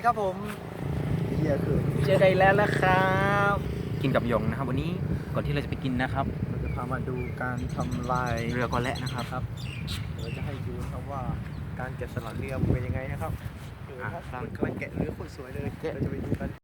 วัสดีครับผมเฮียคือเจอกันแล้วนะครับ กินกับหยงนะครับ วันนี้ก่อนที่เราจะไปกินนะครับ เราจะพามาดูการทำลายเรือกอและนะครับครับเดี๋ยวเราจะให้ดูนะครับว่าการแกะสลักเรือมันเป็นยังไงนะครับดูนะครับอะมันกำลังแกะเรือโคนสวยเลยเราจะไปดูกัน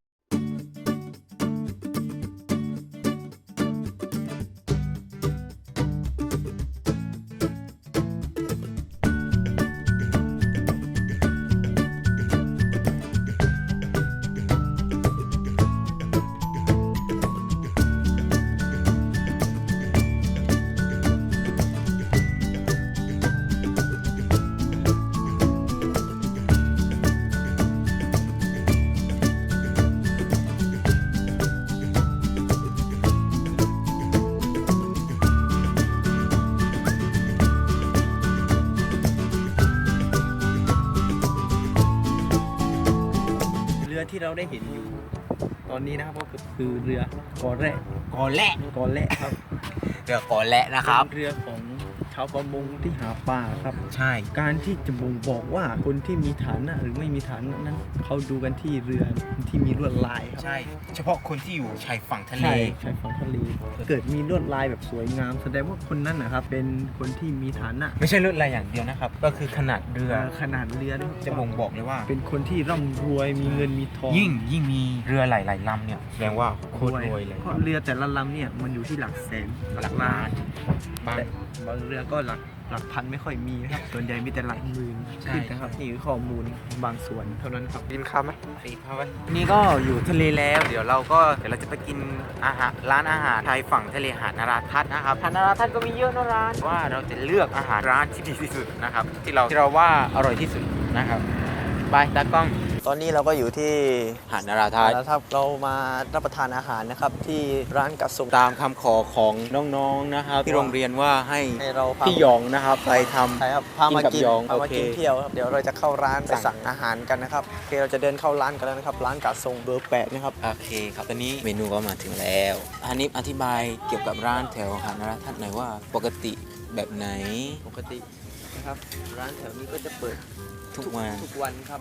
ที่เราได้เห็นอยู่ ตอนนี้นะครับก็คือคือเรือกอแร่กอและกอแร่ครับ เรือกอและนะครับ เป็นเรือของ ชาวประมงที่หาปลาครับ ใช่ การที่จะบ่งบอกว่าคนที่มีฐานะหรือไม่มีฐานะนั้นเขาดูกันที่เรือที่มีลวดลายครับใช่ เฉพาะคนที่อยู่ชายฝั่งทะเล ใช่ใช่ฝั่งทะเลเกิดมีลวดลายแบบสวยงาม แสดงว่าคนนั้นนะครับเป็นคนที่มีฐานะไม่ใช่ลวดลายอย่างเดียวนะครับ ก็คือขนาดเรือเอ่อขนาดเรือด้วยจะบ่งบอกเลยว่า เป็นคนที่ร่ำรวยมีเงินมีทองยิ่งยิ่งมีเรือหลายๆลำเนี่ยแสดงว่าโคตรรวยเลยเพราะเรือแต่ละลำเนี่ยมันอยู่ที่หลักแสนหลักล้านบางแต่บางเรือก็หลักหลักพันไม่ค่อยมีนะครับ ส่วนใหญ่มีแต่หลักหมื่นใช่ขึ้นนะครับ นี่คือข้อมูลบางส่วนเท่านั้นครับกินข้าวไหมปีพาไว้นี่ก็อยู่ทะเลแล้ว เดี๋ยวเราก็เดี๋ยวเราจะไปกินอาหารร้านอาหารชายฝั่งทะเลหาดนาราทัศน์นะครับหาดนาราทัศน์ก็มีเยอะนะร้านว่าเราจะเลือกอาหารร้านที่ดีที่สุดนะครับ ที่เราที่เราว่าอร่อยที่สุดนะครับไปตากล้อง ตอนนี้เราก็อยู่ที่หาดนาราทัศน์แล้วครับเรามารับประทานอาหารนะครับที่ร้านกัดสมตามคำขอของน้องๆนะครับที่โรงเรียนว่าให้ให้เราพา พี่หยองนะครับไปทำ ใช่ครับพามากินกับกินยองพามาโอเคกินเที่ยวครับเดี๋ยวเราจะเข้าร้านไปสั่ง สั่งอาหารกันนะครับโอเคเราจะเดินเข้าร้านกันแล้วนะครับ ร้านกัดทรงเบอร์แปดนะครับ โอเคครับตอนนี้เมนูก็มาถึงแล้วอันนี้อธิบายเกี่ยวกับร้านแถวหาดนาราทัศน์หน่อยว่าปกติแบบไหนปกตินะครับ ร้านแถวนี้ก็จะเปิดทุกวันทุกวันครับ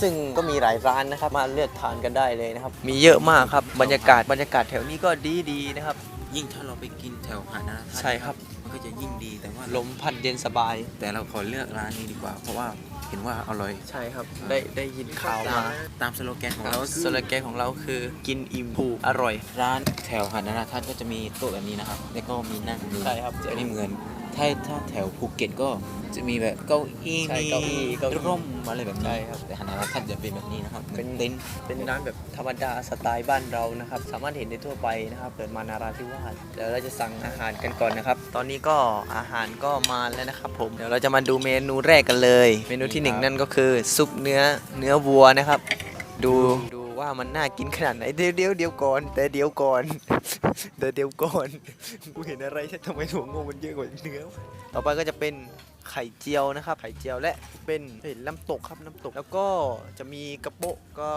ซึ่งก็มีหลายร้านนะครับมาเลือกทานกันได้เลยนะครับ มีเยอะมากครับบรรยากาศบรรยากาศแถวนี้ก็ดีดีๆนะครับ ยิ่งถ้าเราไปกินแถวหาดนาราทัศน์ใช่ครับ มันก็จะยิ่งดีแต่ว่าลมพัดเย็นสบาย แต่เราขอเลือกร้านนี้ดีกว่า เพราะว่าเห็นว่าอร่อย ใช่ครับ ได้ได้ยินข่าวมาตามสโลแกนของเราก็คือสโลแกนของเราคือกินอิ่มผูกอร่อย ร้านแถวหาดนาราทัศน์ก็จะมีโต๊ะแบบนี้นะครับ แล้วก็มีนั่งมีใช่ครับจะไม่เหมือน ถ้าถ้าแถวภูเก็ตก็จะมีแบบเก้าอี้ใช่มีเก้าอี้เก้าอี้ร่มอะไรแบบนี้ใช่ครับ แต่หาดนาราทัศน์จะเป็นแบบนี้นะครับเป็นเต็นท์เป็นร้านแบบธรรมดาสไตล์บ้านเรานะครับ สามารถเห็นได้ทั่วไปนะครับเปิดมานาราธิวาสเดี๋ยวเราจะสั่งอาหารกันก่อนนะครับ ตอนนี้ก็อาหารก็มาแล้วนะครับผมเดี๋ยวเราจะมาดูเมนูแรกกันเลย เมนูที่หนึ่งนั่นก็คือซุปเนื้อเนื้อวัวนะครับ ดูดู ว่ามันน่ากินขนาดไหนเดี๋ยวเดี๋ยวเดี๋ยวก่อน แต่เดี๋ยวก่อน แต่เดี๋ยวก่อนกูเห็นอะไรใช่ทำไมถั่วงอมันเยอะกว่าเนื้อต่อไปก็จะเป็น ไข่เจียวนะครับ ไข่เจียวและเป็นเห็นน้ำตกครับน้ำตก แล้วก็จะมีกระโปะก็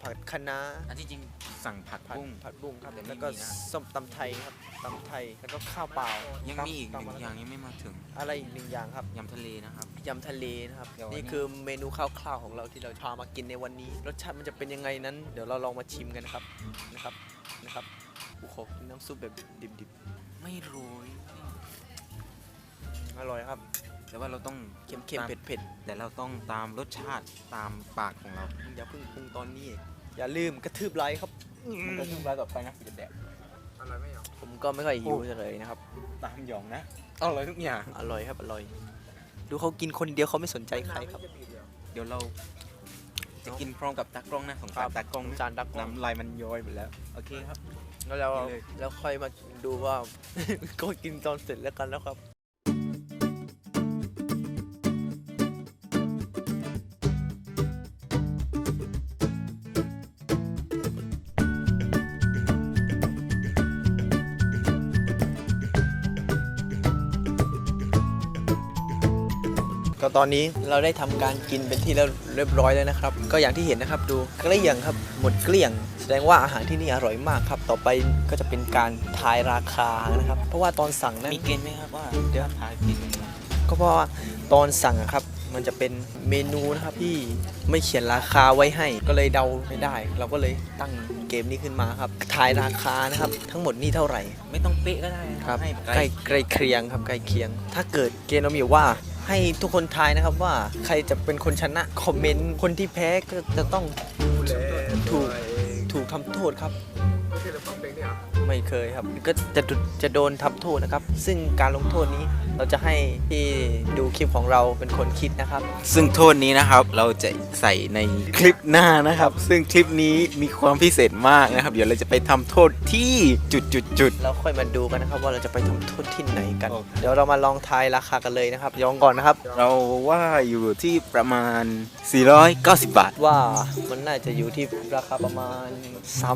ผัดคะน้าอันที่จริงสั่งผัดผัดกุ้ง ผัดบุ้งครับแต่ไม่แล้วก็มีนะ ส้มตำไทยครับตำไทยแล้วก็ข้าวเปล่ายัยังมีอีกหนึ่งอย่างยังไม่มาถึงอะไรอีกหนึ่งอย่างครับ ยำทะเลนะครับ ยำทะเลนะครับ เดี๋ยวนี่วันนี้คือเมนูคร่าวๆของเราที่เราพามากินในวันนี้ รสชาติมันจะเป็นยังไงนั้น เดี๋ยวเราลองมาชิมกันนะครับนะครับนะครับกูขอกินน้ำซุปแบบดิบไม่โรย ๆ อร่อยครับ แต่ว่าเราต้องเค็มๆเผ็ดๆแต่เราต้องตามรสชาติตามปากของเราอย่าเพิ่งปรุงตอนนี้อย่าลืมกระทืบไลค์ครับมันก็ทุ่งรายต่อไปนะจะแดกผมก็ไม่ค่อยหิวเลยนะครับ ตามหยองนะอร่อยทุกอย่างอร่อยครับอร่อย ดูเขากินคนเดียวเขาไม่สนใจใครครับ เดี๋ยวเราจะกินพร้อมกับตากล้องนะสงครัสารบตากล้องจานดักน้น้ำลายมันย้อยหมดแล้วโอเคครับำแล้วเรากินเลยแล้วค่อยมาดูว่าก็กินตอนเสร็จแล้วกันแล้วครับ ก็ตอนนี้เราได้ทำการกินเป็นที่เรียบร้อยแล้วนะครับ ก็อย่างที่เห็นนะครับดูเกลี้ยงครับหมดเกลี้ยง แสดงว่าอาหารที่นี่อร่อยมากครับ ต่อไปก็จะเป็นการทายราคานะครับ เพราะว่าตอนสั่งนั้นมีเกณฑ์ไหมครับว่าเดี๋ยวทายผิดก็เพราะว่าตอนสั่งอะครับมมันจะเป็นเมนูนะครับที่ไม่เขียนราคาไว้ให้ ก็เลยเดาไม่ได้ เราก็เลยตั้งเกมนี้ขึ้นมาครับทายราคานะครับ ทั้งหมดนี่เท่าไหร่ ไม่ต้องเป๊ะก็ได้นะครับให้ใกล้ใกล้เคียงครับใกล้เคียง ถ้าเกิดเกมเรามีอยู่ว่า ให้ทุกคนทายนะครับว่าใครจะเป็นคนชนะ คอมเมนต์คนที่แพ้ก็จะต้องถูกถูกทำโทษครับ ไม่เคยครับ ก็จะดุจะโดนทำโทษนะครับ ซึ่งการลงโทษนี้เราจะให้ที่ดูคลิปของเราเป็นคนคิดนะครับ ซึ่งโทษนี้นะครับเราจะใส่ในคลิปหน้านะครับ ซึ่งคลิปนี้มีความพิเศษมากนะครับ เดี๋ยวเราจะไปทำโทษที่จุดจุดจุดเราค่อยมาดูกันนะครับ ว่าเราจะไปทำโทษที่ไหนกันโอเคเดี๋ยวเรามาลองทายราคากันเลยนะครับยองก่อนนะครับ เราว่าอยู่ที่ประมาณ 490 บาท ว่ามันน่าจะอยู่ที่ราคาประมาณ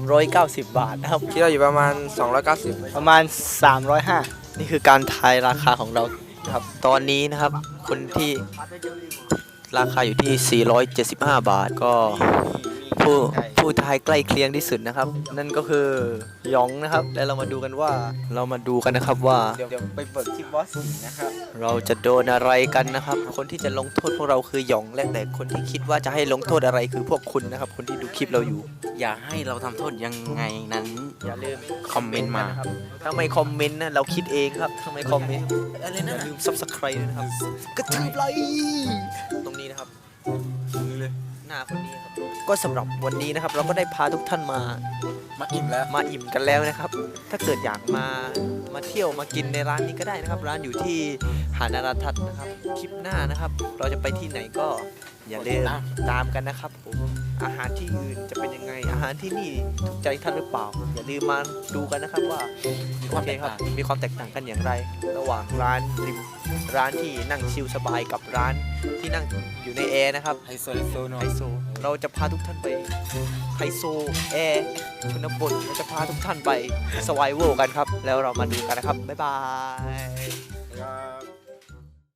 390 บาทนะครับคิดว่าอยู่ประมาณ290 ประมาณ 305 นี่คือการทายราคาของเราครับ ตอนนี้นะครับ คนที่ราคาอยู่ที่ 475 บาทก็ ผู้ผู้ทายใกล้เคียงที่สุดนะครับ นั่นก็คือหยองนะครับ และเรามาดูกันว่าเรามาดูกันนะครับว่า เดี๋ยวเดี๋ยวไปเปิดคลิปบอสนะครับเราจะโดนอะไรกันนะครับ คนที่จะลงโทษพวกเราคือหยองและแต่คนที่คิดว่าจะให้ลงโทษอะไรคือพวกคุณนะครับ คนที่ดูคลิปเราอยู่ อยากให้เราทำโทษยังไงนั้น อย่าลืมคอมเมนต์มานะครับถ้าไม่คอมเมนต์นะเราคิดเองครับถ้าไม่คอมเมนต์อะไรนะอย่าลืม subscribe ด้วยนะครับกระทืบไลค์ตรงนี้นะครับ หน้าคนนี้ครับ ก็สำหรับวันนี้นะครับ เราก็ได้พาทุกท่านมามาอิ่มแล้วมาอิ่มกันแล้วนะครับ ถ้าเกิดอยากมามาเที่ยวมากินในร้านนี้ก็ได้นะครับ ร้านอยู่ที่หาดนาราทัศน์นะครับคลิปหน้านะครับ เราจะไปที่ไหนก็อย่าลืมตามตามกันนะครับผมอาหารที่อื่นจะเป็นยังไง อาหารที่นี่ถูกใจท่านหรือเปล่า อย่าลืมมาดูกันนะครับว่ามีความโอเคครับแตกต่างมีความแตกต่างกันอย่างไร ระหว่างร้านริม ร้านที่นั่งชิลสบายกับร้านที่นั่งอยู่ในแอร์นะครับไฮโซไฮโซหน่อไฮยโซเราจะพาทุกท่านไปไฮโซแอร์ชนบทเราจะพาทุกท่านไปสวายเวลกันครับ แล้วเรามาดูกันนะครับ บ๊ายบาย